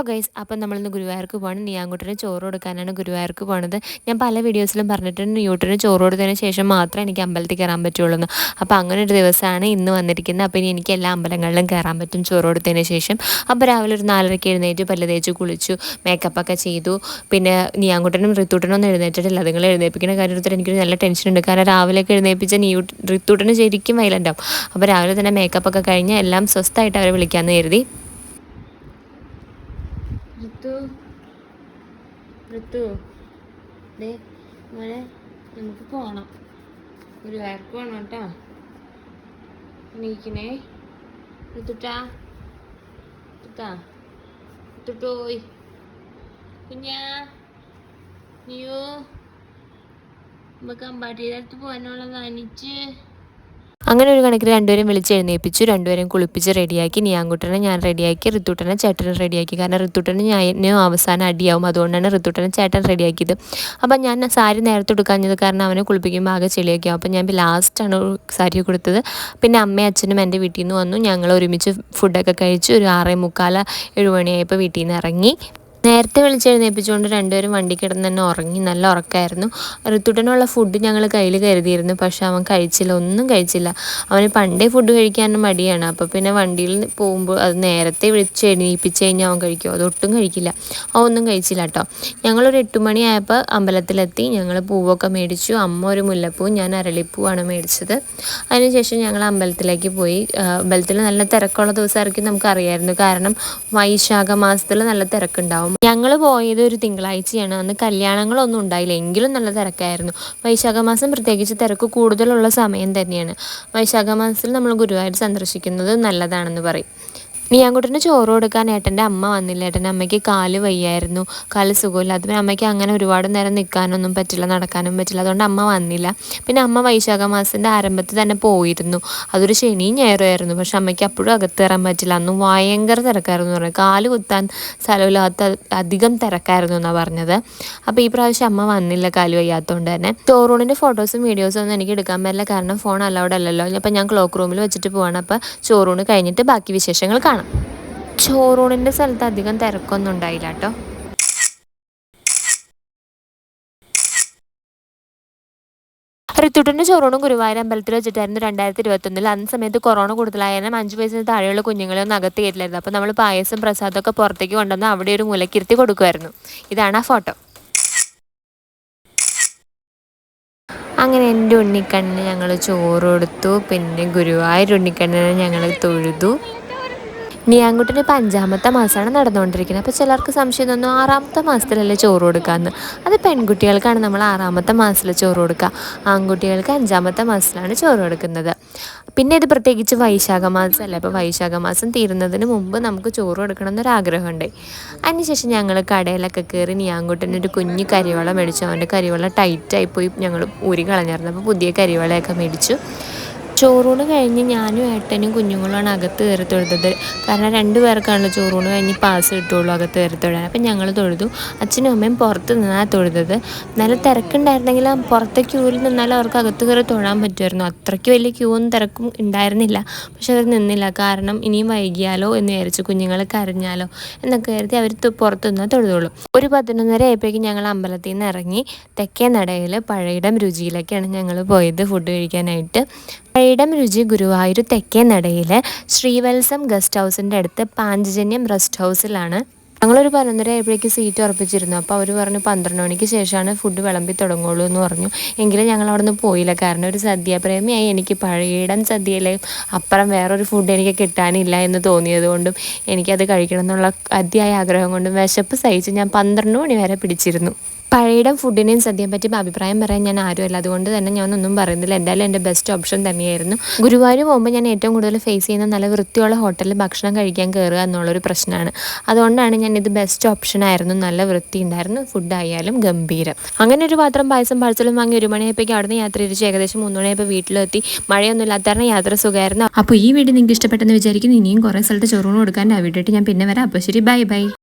Hello guys അപ്പം നമ്മളിന്ന് ഗുരുവായൂർക്ക് പോകണം നീയാങ്കുട്ടിന് ചോറ് കൊടുക്കാനാണ് ഗുരുവായൂർക്ക് പോണത്. ഞാൻ പല വീഡിയോസിലും പറഞ്ഞിട്ടുണ്ട് ന്യൂട്ടിന് ചോറ് കൊടുത്തതിന് ശേഷം മാത്രമേ എനിക്ക് അമ്പലത്തിൽ കയറാൻ പറ്റുള്ളൂ അപ്പോൾ അങ്ങനെ ഒരു ദിവസമാണ് ഇന്ന് വന്നിരിക്കുന്നത്. അപ്പോൾ ഇനി എനിക്ക് എല്ലാ അമ്പലങ്ങളിലും കയറാൻ പറ്റും ചോറ് കൊടുത്തതിന് ശേഷം. അപ്പോൾ രാവിലെ ഒരു നാലരയ്ക്ക് എഴുന്നേറ്റ് പല്ല് തേച്ച് കുളിച്ചു മേക്കപ്പൊക്കെ ചെയ്തു. പിന്നെ നീയാങ്കുട്ടനും ഋത്തൂട്ടനും ഒന്നും എഴുന്നേറ്റിട്ടില്ല. അതുങ്ങൾ എഴുന്നേപ്പിക്കുന്ന കാര്യത്തിൽ എനിക്കൊരു നല്ല ടെൻഷൻ ഉണ്ട്. കാരണം രാവിലെയൊക്കെ എഴുന്നേപ്പിച്ച നീ ഋത്തൂട്ടന് ശരിക്കും വൈലന്റാവും അപ്പോൾ രാവിലെ തന്നെ മേക്കപ്പൊക്കെ കഴിഞ്ഞ് എല്ലാം സ്വസ്ഥമായിട്ട് അവരെ വിളിക്കാമെന്ന് കരുതി. ഋതു ദേ മോനെ നമുക്ക് പോകണം ഒരു വയർക്ക് വേണം കേട്ടോ. എണീക്കണേ. ഋത്തുട്ടാ ഋതുട്ടാ ഋത്തുട്ടോയ് കുഞ്ഞാ. നീയോ നമുക്ക് അമ്പാട്ടിയുടെ അടുത്ത് പോകാനുള്ളതാ അനിച്ച്. അങ്ങനെ ഒരു കണക്കിന് രണ്ടുപേരും വിളിച്ച് എഴുന്നേൽപ്പിച്ചു രണ്ടുപേരും കുളിപ്പിച്ച് റെഡിയാക്കി. നിയാങ്കുട്ടനെ ഞാൻ റെഡിയാക്കി. ഋത്തുട്ടനെ ചേട്ടനെ റെഡിയാക്കി. കാരണം ഋത്തുട്ടനെ ഞാനും അവസാനം അടിയാവും. അതുകൊണ്ടാണ് ഋത്തുട്ടനെ ചേട്ടൻ റെഡിയാക്കിയത്. അപ്പം ഞാൻ സാരി നേരത്തെ എടുക്കാഞ്ഞത് കാരണം അവനെ കുളിപ്പിക്കുമ്പോൾ ആകെ ചെളിയൊക്കെ അപ്പം ഞാൻ ലാസ്റ്റാണ് സാരി കൊടുത്തത് പിന്നെ അമ്മയും അച്ഛനും എന്റെ വീട്ടിൽ നിന്ന് വന്നു. ഞങ്ങൾ ഒരുമിച്ച് ഫുഡൊക്കെ കഴിച്ചു ഒരു ആറേ മുക്കാല ഏഴുമണിയായപ്പോൾ വീട്ടിൽ നിന്ന് ഇറങ്ങി. നേരത്തെ വിളിച്ചെഴുന്നേൽപ്പിച്ചുകൊണ്ട് രണ്ടുപേരും വണ്ടി കിടന്ന് തന്നെ ഉറങ്ങി നല്ല ഉറക്കമായിരുന്നു ഋത്തുടനുള്ള ഫുഡ് ഞങ്ങൾ കയ്യിൽ കരുതിയിരുന്നു പക്ഷെ അവൻ കഴിച്ചില്ല ഒന്നും കഴിച്ചില്ല. അവന് പണ്ടേ ഫുഡ് കഴിക്കാനും മടിയാണ്. അപ്പോൾ പിന്നെ വണ്ടിയിൽ പോകുമ്പോൾ അത് നേരത്തെ വിളിച്ച് എണീപ്പിച്ച് കഴിഞ്ഞാൽ അവൻ കഴിക്കുമോ അതൊട്ടും കഴിക്കില്ല. അവൻ ഒന്നും കഴിച്ചില്ല കേട്ടോ ഞങ്ങളൊരു എട്ട് മണിയായപ്പോൾ അമ്പലത്തിലെത്തി. ഞങ്ങൾ പൂവൊക്കെ മേടിച്ചു. അമ്മ ഒരു മുല്ലപ്പൂവും ഞാൻ അരളിപ്പൂവാണ് മേടിച്ചത്. അതിനുശേഷം ഞങ്ങൾ അമ്പലത്തിലേക്ക് പോയി. അമ്പലത്തിൽ നല്ല തിരക്കുള്ള ദിവസമായിരിക്കും നമുക്കറിയായിരുന്നു. കാരണം വൈശാഖ മാസത്തിൽ നല്ല തിരക്കുണ്ടാവും. ഞങ്ങൾ പോയത് ഒരു തിങ്കളാഴ്ചയാണ്. അന്ന് കല്യാണങ്ങളൊന്നും ഉണ്ടായില്ല. എങ്കിലും നല്ല തിരക്കായിരുന്നു. വൈശാഖ മാസം പ്രത്യേകിച്ച് തിരക്ക് കൂടുതലുള്ള സമയം തന്നെയാണ്. വൈശാഖ മാസത്തിൽ നമ്മൾ ഗുരുവായൂർ സന്ദർശിക്കുന്നത് നല്ലതാണെന്ന് പറയും. മിയാങ്കുട്ടന് ചോറ് കൊടുക്കാൻ ഏട്ടന്റെ അമ്മ വന്നില്ല. ഏട്ടന്റെ അമ്മയ്ക്ക് കാൽ വയ്യായിരുന്നു. കാൽ സുഖമില്ല. അതുപോലെ അമ്മയ്ക്ക് അങ്ങനെ ഒരുപാട് നേരം നിൽക്കാനൊന്നും പറ്റില്ല നടക്കാനും പറ്റില്ല. അതുകൊണ്ട് അമ്മ വന്നില്ല. പിന്നെ അമ്മ വൈശാഖ മാസത്തിന്റെ ആരംഭത്തിൽ തന്നെ പോയിരുന്നു. അതൊരു ശനിയും ഞായറുമായിരുന്നു പക്ഷെ അമ്മയ്ക്ക് അപ്പോഴും അകത്ത് കയറാൻ പറ്റില്ല. അന്നും ഭയങ്കര തിരക്കായിരുന്നു പറഞ്ഞു കാൽ കുത്താൻ സ്ഥലമില്ലാത്ത അധികം തിരക്കായിരുന്നു എന്നാണ് പറഞ്ഞത്. അപ്പോൾ ഈ പ്രാവശ്യം അമ്മ വന്നില്ല കാൽ വയ്യാത്തതുകൊണ്ട് തന്നെ. ചോറൂണിന്റെ ഫോട്ടോസും വീഡിയോസും ഒന്നും എനിക്ക് എടുക്കാൻ പറ്റില്ല. കാരണം ഫോൺ അലൗഡ് അല്ലല്ലോ. അപ്പോൾ ഞാൻ ക്ലോക്ക് റൂമിൽ വെച്ചിട്ട് പോവാണ്. അപ്പോൾ ചോറൂണ് കഴിഞ്ഞിട്ട് ബാക്കി വിശേഷങ്ങൾ കാണാം. ചോറൂണിന്റെ സ്ഥലത്ത് അധികം തിരക്കൊന്നും ഉണ്ടായില്ല കേട്ടോ. റിത്തുട്ടിന്റെ ചോറൂണും ഗുരുവായൂർ അമ്പലത്തിൽ വെച്ചിട്ടായിരുന്നു രണ്ടായിരത്തി ഇരുപത്തൊന്നിൽ. അന്ന് സമയത്ത് കൊറോണ കൂടുതലായാലും അഞ്ച് വയസ്സിന് താഴെയുള്ള കുഞ്ഞുങ്ങളെ ഒന്നും അകത്ത് കയറ്റില്ലായിരുന്നു. അപ്പോൾ നമ്മൾ പായസം പ്രസാദമൊക്കെ പുറത്തേക്ക് കൊണ്ടുവന്ന് അവിടെ ഒരു മുലക്കിരുത്തി കൊടുക്കുമായിരുന്നു ഇതാണ് ആ ഫോട്ടോ. അങ്ങനെ എന്റെ ഉണ്ണിക്കണ്ണിന് ഞങ്ങൾ ചോറ് കൊടുത്തു. പിന്നെ ഗുരുവായൂർ ഉണ്ണിക്കണ്ണിനെ ഞങ്ങൾ തൊഴുതു. നിയാങ്കുട്ടിന് ഇപ്പം അഞ്ചാമത്തെ മാസമാണ് നടന്നുകൊണ്ടിരിക്കുന്നത്. അപ്പോൾ ചിലർക്ക് സംശയം തോന്നുന്നു ആറാമത്തെ മാസത്തിലല്ലേ ചോറ് കൊടുക്കാമെന്ന് അത് പെൺകുട്ടികൾക്കാണ് നമ്മൾ ആറാമത്തെ മാസത്തിൽ ചോറ് കൊടുക്കുക. ആൺകുട്ടികൾക്ക് അഞ്ചാമത്തെ മാസത്തിലാണ് ചോറ് കൊടുക്കുന്നത്. പിന്നെ ഇത് പ്രത്യേകിച്ച് വൈശാഖ മാസമല്ല. അപ്പോൾ വൈശാഖ മാസം തീരുന്നതിന് മുമ്പ് നമുക്ക് ചോറ് കൊടുക്കണം എന്നൊരാഗ്രഹമുണ്ട് അതിനുശേഷം ഞങ്ങൾ കടയിലൊക്കെ കയറി നിയാങ്കുട്ടനൊരു കുഞ്ഞ് കരിവള മേടിച്ചു. അവന്റെ കരിവള ടൈറ്റായിപ്പോയി ഞങ്ങൾ ഊരി കളഞ്ഞായിരുന്നു അപ്പോൾ പുതിയ കരിവളയൊക്കെ മേടിച്ചു. ചോറൂണ് കഴിഞ്ഞ് ഞാനും ഏട്ടനും കുഞ്ഞുങ്ങളുമാണ് അകത്ത് കയറി തൊഴുതത്. കാരണം രണ്ട് പേർക്കാണല്ലോ ചോറൂണ് കഴിഞ്ഞ് പാസ് കിട്ടുള്ളൂ അകത്ത് കയറി തൊഴാൻ. അപ്പം ഞങ്ങൾ തൊഴുതു. അച്ഛനും അമ്മയും പുറത്ത് നിന്നാണ് തൊഴുതത്. നല്ല തിരക്കുണ്ടായിരുന്നെങ്കിൽ പുറത്തെ ക്യൂവിൽ നിന്നാലും അവർക്ക് അകത്ത് കയറി തൊഴാൻ പറ്റുമായിരുന്നു. അത്രയ്ക്ക് വലിയ ക്യൂ ഒന്നും തിരക്കും ഉണ്ടായിരുന്നില്ല. പക്ഷെ അവർ നിന്നില്ല. കാരണം ഇനിയും വൈകിയാലോ എന്ന് വിചാരിച്ചു കുഞ്ഞുങ്ങളെ കരഞ്ഞാലോ എന്നൊക്കെ കരുതി അവർ പുറത്തു നിന്നാൽ തൊഴുതുള്ളൂ. ഒരു പതിനൊന്നര ആയപ്പോഴേക്കും ഞങ്ങൾ അമ്പലത്തിൽ നിന്ന് ഇറങ്ങി തെക്കേ നടയിൽ പഴയിടം രുചിയിലേക്കാണ് ഞങ്ങൾ പോയത് ഫുഡ് കഴിക്കാനായിട്ട്. പഴയിടം രുചി ഗുരുവായൂർ തെക്കേ നടയിൽ ശ്രീവത്സം ഗസ്റ്റ് ഹൗസിന്റെ അടുത്ത് പാഞ്ചജന്യം റെസ്റ്റ് ഹൗസിലാണ്. ഞങ്ങളൊരു പതിനൊന്നര ആയപ്പോഴേക്ക് സീറ്റ് ഉറപ്പിച്ചിരുന്നു. അപ്പോൾ അവർ പറഞ്ഞു പന്ത്രണ്ട് മണിക്ക് ശേഷമാണ് ഫുഡ് വിളമ്പി തുടങ്ങുള്ളൂ എന്ന് പറഞ്ഞു. എങ്കിലും ഞങ്ങൾ അവിടെ നിന്ന് പോയില്ല. കാരണം ഒരു സദ്യാപ്രേമിയായി എനിക്ക് പഴയിടം സദ്യയിലെ അപ്പുറം വേറൊരു ഫുഡ് എനിക്ക് കിട്ടാനില്ല എന്ന് തോന്നിയതുകൊണ്ടും എനിക്കത് കഴിക്കണം എന്നുള്ള അതിയായ ആഗ്രഹം കൊണ്ടും വിശപ്പ് സഹിച്ച് ഞാൻ പന്ത്രണ്ട് മണി വരെ പിടിച്ചിരുന്നു. പഴയിടം ഫുഡിനെയും സദ്യയും പറ്റി അഭിപ്രായം പറയാൻ ഞാൻ ആരുമല്ല. അതുകൊണ്ട് തന്നെ ഞാൻ ഒന്നും പറയുന്നില്ല. എന്തായാലും എന്റെ ബെസ്റ്റ് ഓപ്ഷൻ തന്നെയായിരുന്നു. ഗുരുവായൂർ പോകുമ്പോൾ ഞാൻ ഏറ്റവും കൂടുതൽ ഫേസ് ചെയ്യുന്ന നല്ല വൃത്തിയുള്ള ഹോട്ടലിൽ ഭക്ഷണം കഴിക്കാൻ കയറുക എന്നുള്ളൊരു പ്രശ്നമാണ്. അതുകൊണ്ടാണ് ഞാൻ ഇത് ബെസ്റ്റ് ഓപ്ഷൻ ആയിരുന്നു. നല്ല വൃത്തി ഉണ്ടായിരുന്നു. ഫുഡായാലും ഗംഭീരം. അങ്ങനെ ഒരു പാത്രം പായസം പാഴ്സലും വാങ്ങി ഒരു മണിയായപ്പോഴേക്കും അവിടുന്ന് യാത്ര തിരിച്ച് ഏകദേശം മൂന്ന് മണിയായപ്പോൾ വീട്ടിലെത്തി. മഴയൊന്നും ഇല്ലാത്ത കാരണം യാത്ര സുഖമായിരുന്നു. അപ്പോൾ ഈ വീഡിയോ നിങ്ങൾക്ക് ഇഷ്ടപ്പെട്ടെന്ന് വിചാരിക്കുന്നു. ഇനിയും കുറേ സ്ഥലത്ത് ചോറൂണ് കൊടുക്കാൻ ആ വീട്ടിട്ട് ഞാൻ പിന്നെ വരാം. അപ്പോൾ ശരി ബൈ ബൈ